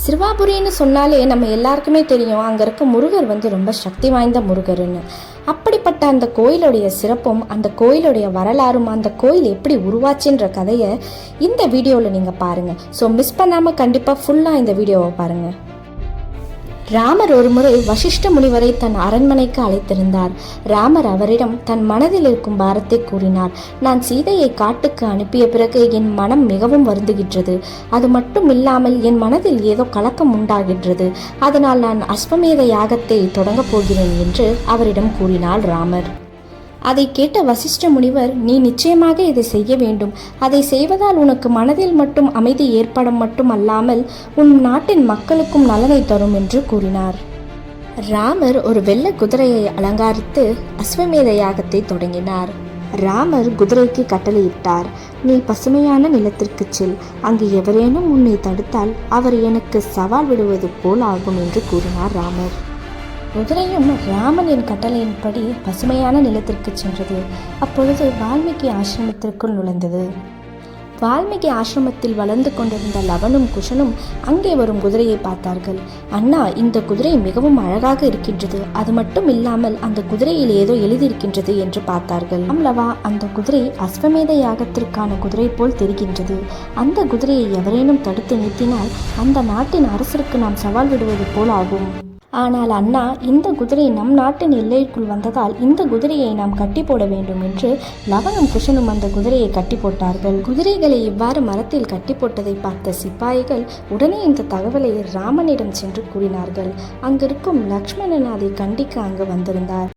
சிறுவாபுரின்னு சொன்னாலே நம்ம எல்லாருக்குமே தெரியும் அங்கே இருக்க முருகர் வந்து ரொம்ப சக்தி வாய்ந்த முருகர்னு அப்படிப்பட்ட அந்த கோயிலுடைய சிறப்பும் அந்த கோயிலுடைய வரலாறும் அந்த கோயில் எப்படி உருவாச்சுன்ற கதையை இந்த வீடியோவில் நீங்கள் பாருங்கள் ஸோ மிஸ் பண்ணாமல் கண்டிப்பாக ஃபுல்லாக இந்த வீடியோவை பாருங்கள் ராமர் ஒருமுறை வசிஷ்ட முனிவரை தன் அரண்மனைக்கு அழைத்திருந்தார். ராமர் அவரிடம் தன் மனதில் இருக்கும் பாரத்தை கூறினார். நான் சீதையை காட்டுக்கு அனுப்பிய பிறகு என் மனம் மிகவும் வருந்துகின்றது. அது மட்டும் இல்லாமல் என் மனதில் ஏதோ கலக்கம் உண்டாகின்றது. அதனால் நான் அஸ்வமேத யாகத்தை தொடங்கப் போகிறேன் என்று அவரிடம் கூறினார் ராமர். அதை கேட்ட வசிஷ்ட முனிவர் நீ நிச்சயமாக இதை செய்ய வேண்டும். அதை செய்வதால் உனக்கு மனதில் மட்டும் அமைதி ஏற்படும் மட்டும் அல்லாமல் உன் நாட்டின் மக்களுக்கும் நலனை தரும் என்று கூறினார். ராமர் ஒரு வெள்ளை குதிரையை அலங்கரித்து அஸ்வமேத யாகத்தை தொடங்கினார். ராமர் குதிரைக்கு கட்டளையிட்டார் நீ பசுமையான நிலத்திற்கு செல். அங்கு எவரேனும் உன்னை தடுத்தால் அவர் எனக்கு சவால் விடுவது போல் ஆகும் என்று கூறினார் ராமர். குதிரையும் ராமனின் கட்டளையின்படி பசுமையான நிலத்திற்கு சென்றது. அப்பொழுது வால்மீகி ஆசிரமத்திற்குள் நுழைந்தது. வால்மீகி ஆசிரமத்தில் வளர்ந்து கொண்டிருந்த லவனும் குஷனும் அங்கே வரும் குதிரையை பார்த்தார்கள். அண்ணா இந்த குதிரை மிகவும் அழகாக இருக்கின்றது. அது மட்டும் இல்லாமல் அந்த குதிரையில் ஏதோ எழுதியிருக்கின்றது என்று பார்த்தார்கள். அம்லவா அந்த குதிரை அஸ்வமேத யாகத்திற்கான குதிரை போல் தெரிகின்றது. அந்த குதிரையை எவரேனும் தடுத்து நிறுத்தினால் அந்த நாட்டின் அரசருக்கு நாம் சவால் விடுவது போல் ஆகும். ஆனால் அண்ணா இந்த குதிரை நம் நாட்டின் எல்லைக்குள் வந்ததால் இந்த குதிரையை நாம் கட்டி போட வேண்டும் என்று லவனும் குஷனும் அந்த குதிரையை கட்டி போட்டார்கள். குதிரைகளை இவ்வாறு மரத்தில் கட்டி போட்டதை பார்த்த சிப்பாய்கள் உடனே இந்த தகவலை ராமனிடம் சென்று கூறினார்கள். அங்கிருக்கும் லக்ஷ்மணன் அதை கண்டிக்க அங்கு வந்திருந்தார்.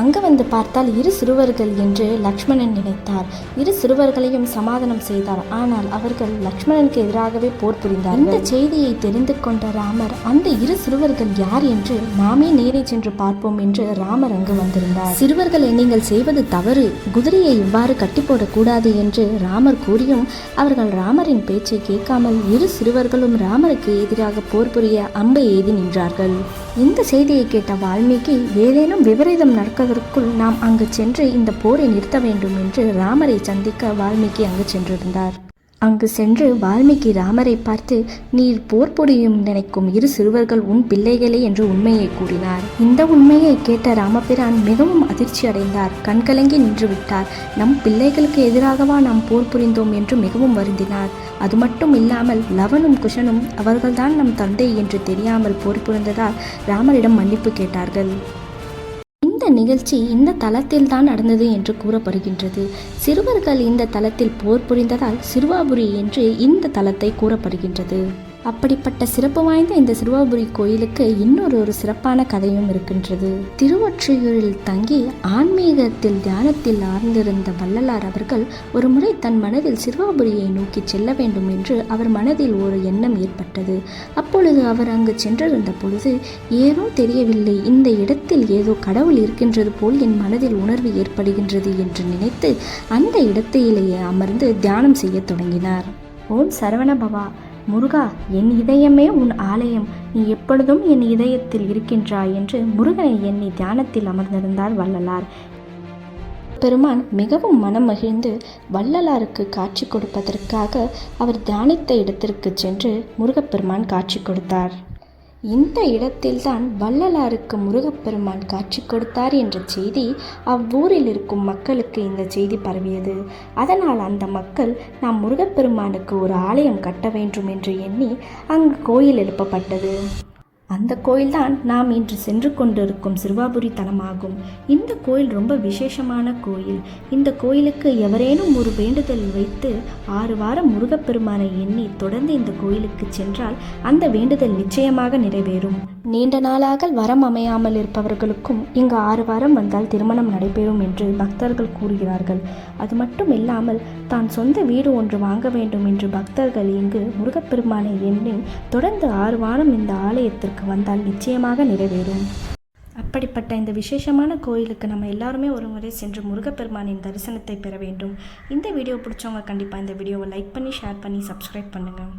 அங்கு வந்து பார்த்தால் இரு சிறுவர்கள் என்று லக்ஷ்மணன் நினைத்தார். இரு சிறுவர்களையும் சமாதானம் செய்தார். ஆனால் அவர்கள் லக்ஷ்மணனுக்கு எதிராகவே போர் புரிந்தார் இந்த செய்தியை தெரிந்து கொண்ட ராமர் அந்த இரு சிறுவர்கள் யார் என்று நாமே நேரே சென்று பார்ப்போம் என்று ராமர் அங்கு வந்திருந்தார். சிறுவர்களை நீங்கள் செய்வது தவறு. குதிரையை இவ்வாறு கட்டி போடக்கூடாது என்று ராமர் கூறியும் அவர்கள் ராமரின் பேச்சை கேட்காமல் இரு சிறுவர்களும் ராமருக்கு எதிராக போர் புரிய அம்பை எய்தி நின்றார்கள். இந்த செய்தியை கேட்ட வால்மீகி ஏதேனும் விபரீதம் நடப்பதற்குள் நாம் அங்கு சென்று இந்த போரை நிறுத்த வேண்டும் என்று ராமரை சந்திக்க வால்மீகி அங்கு சென்றிருந்தார். அங்கு சென்று வால்மீகி ராமரை பார்த்து நீர் போர் புரியும் நினைக்கும் இரு சிறுவர்கள் உன் பிள்ளைகளே என்று உண்மையை கூறினார். இந்த உண்மையை கேட்ட ராமபிரான் மிகவும் அதிர்ச்சி அடைந்தார். கண்கலங்கி நின்று விட்டார். நம் பிள்ளைகளுக்கு எதிராகவா நாம் போர் புரிந்தோம் என்று மிகவும் வருந்தினார். அது மட்டும் இல்லாமல் லவனும் குஷனும் அவர்கள்தான் நம் தந்தை என்று தெரியாமல் போர் புரிந்ததால் ராமரிடம் மன்னிப்பு கேட்டார்கள். இந்த நிகழ்ச்சி இந்த தளத்தில் தான் நடந்தது என்று கூறப்படுகின்றது. சிறுவர்கள் இந்த தளத்தில் போர் புரிந்ததால் சிறுவாபுரி என்று இந்த தளத்தை கூறப்படுகின்றது. அப்படிப்பட்ட சிறப்பு வாய்ந்த இந்த சிறுவாபுரி கோயிலுக்கு இன்னொரு ஒரு சிறப்பான கதையும் இருக்கின்றது. திருவொற்றியூரில் தங்கி ஆன்மீகத்தில் தியானத்தில் ஆழ்ந்திருந்த வள்ளலார் அவர்கள் ஒரு முறை தன் மனதில் சிறுவாபுரியை நோக்கி செல்ல வேண்டும் என்று அவர் மனதில் ஒரு எண்ணம் ஏற்பட்டது. அப்பொழுது அவர் அங்கு சென்றிருந்த பொழுது ஏனோ தெரியவில்லை இந்த இடத்தில் ஏதோ கடவுள் இருக்கின்றது போல் என் மனதில் உணர்வு ஏற்படுகின்றது என்று நினைத்து அந்த இடத்திலேயே அமர்ந்து தியானம் செய்யத் தொடங்கினார். ஓம் சரவண பவா. முருகா என் இதயமே உன் ஆலயம். நீ எப்பொழுதும் என் இதயத்தில் இருக்கின்றாய் என்று முருகனை எண்ணி தியானத்தில் அமர்ந்திருந்தார் வள்ளலார். பெருமான் மிகவும் மனம் மகிழ்ந்து வள்ளலாருக்கு காட்சி கொடுப்பதற்காக அவர் தியானித்த இடத்திற்கு சென்று முருகப்பெருமான் காட்சி கொடுத்தார். இந்த இடத்தில்தான் வள்ளலாருக்கு முருகப்பெருமான் காட்சி கொடுத்தார் என்ற செய்தி அவ்வூரில் இருக்கும் மக்களுக்கு இந்த செய்தி பரவியது. அதனால் அந்த மக்கள் நாம் முருகப்பெருமானுக்கு ஒரு ஆலயம் கட்ட வேண்டும் என்று எண்ணி அங்கு கோயில் எழுப்பப்பட்டது. அந்த கோயில்தான் நாம் இன்று சென்று கொண்டிருக்கும் சிறுவாபுரி தலமாகும். இந்த கோயில் ரொம்ப விசேஷமான கோயில். இந்த கோயிலுக்கு எவரேனும் ஒரு வேண்டுதல் வைத்து ஆறு வாரம் முருகப்பெருமானை எண்ணி தொடர்ந்து இந்த கோயிலுக்கு சென்றால் அந்த வேண்டுதல் நிச்சயமாக நிறைவேறும். நீண்ட நாளாக வரம் அமையாமல் இருப்பவர்களுக்கும் இங்கு ஆறு வாரம் வந்தால் திருமணம் நடைபெறும் என்று பக்தர்கள் கூறுகிறார்கள். அது மட்டும் இல்லாமல் தான் சொந்த வீடு ஒன்று வாங்க வேண்டும் என்று பக்தர்கள் இங்கு முருகப்பெருமானை எண்ணி தொடர்ந்து ஆறு வாரம் இந்த ஆலயத்திற்கு வந்தால் நிச்சயமாக நிறைவேறும். அப்படிப்பட்ட இந்த விசேஷமான கோயிலுக்கு நம்ம எல்லாருமே ஒரு முறை சென்று முருகப்பெருமானின் தரிசனத்தை பெற வேண்டும். இந்த வீடியோ பிடிச்சவங்க கண்டிப்பாக இந்த வீடியோவை லைக் பண்ணி ஷேர் பண்ணி சப்ஸ்கிரைப் பண்ணுங்கள்